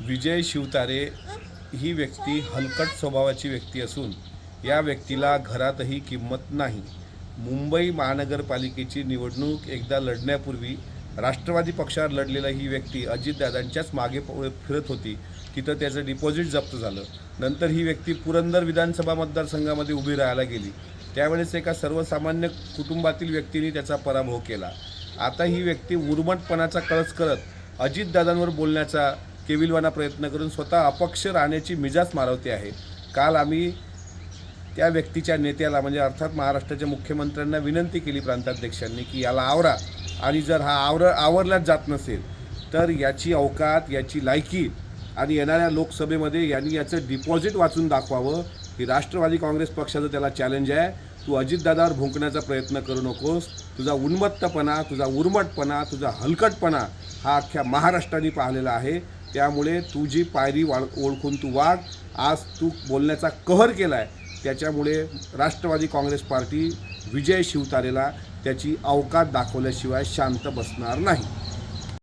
विजय शिवतारे ही व्यक्ती हलकट स्वभावाची व्यक्ती असून या व्यक्तीला घरातही किंमत नाही. मुंबई महानगरपालिकेची निवडणूक एकदा लढण्यापूर्वी राष्ट्रवादी पक्षावर लढलेला ही व्यक्ती अजितदादांच्याच मागे फिरत होती. तिथं त्याचं डिपॉझिट जप्त झालं. नंतर ही व्यक्ती पुरंदर विधानसभा मतदारसंघामध्ये उभी राहायला गेली. त्यावेळेस एका सर्वसामान्य कुटुंबातील व्यक्तीने त्याचा पराभव केला. आता ही व्यक्ती उर्मटपणाचा कळस करत अजितदादांवर बोलण्याचा केविलवाना प्रयत्न करून स्वतः अपक्ष राहण्याची मिजाज मारवते आहे. काल आम्ही त्या व्यक्तीच्या नेत्याला म्हणजे अर्थात महाराष्ट्राच्या मुख्यमंत्र्यांना विनंती केली प्रांताध्यक्षांनी की याला आवरा. आणि जर हा आवर आवरलाच जात नसेल तर याची अवकात याची लायकी आणि येणाऱ्या लोकसभेमध्ये यांनी याचं डिपॉझिट वाचून दाखवावं. ही राष्ट्रवादी काँग्रेस पक्षाचं त्याला चॅलेंज आहे. तू अजितदादावर भुंकण्याचा प्रयत्न करू नकोस. तुझा उन्मत्तपणा तुझा उर्मटपणा तुझा हलकटपणा हा अख्ख्या महाराष्ट्राने पाहिलेला आहे. त्यामुळे तुझी पायरी वाळ ओळखून तू वाघ आज तू बोलण्याचा कहर केला आहे त्याच्यामुळे राष्ट्रवादी काँग्रेस पार्टी विजय शिवतारेला त्याची अवकात दाखवल्याशिवाय शांत बसणार नाही.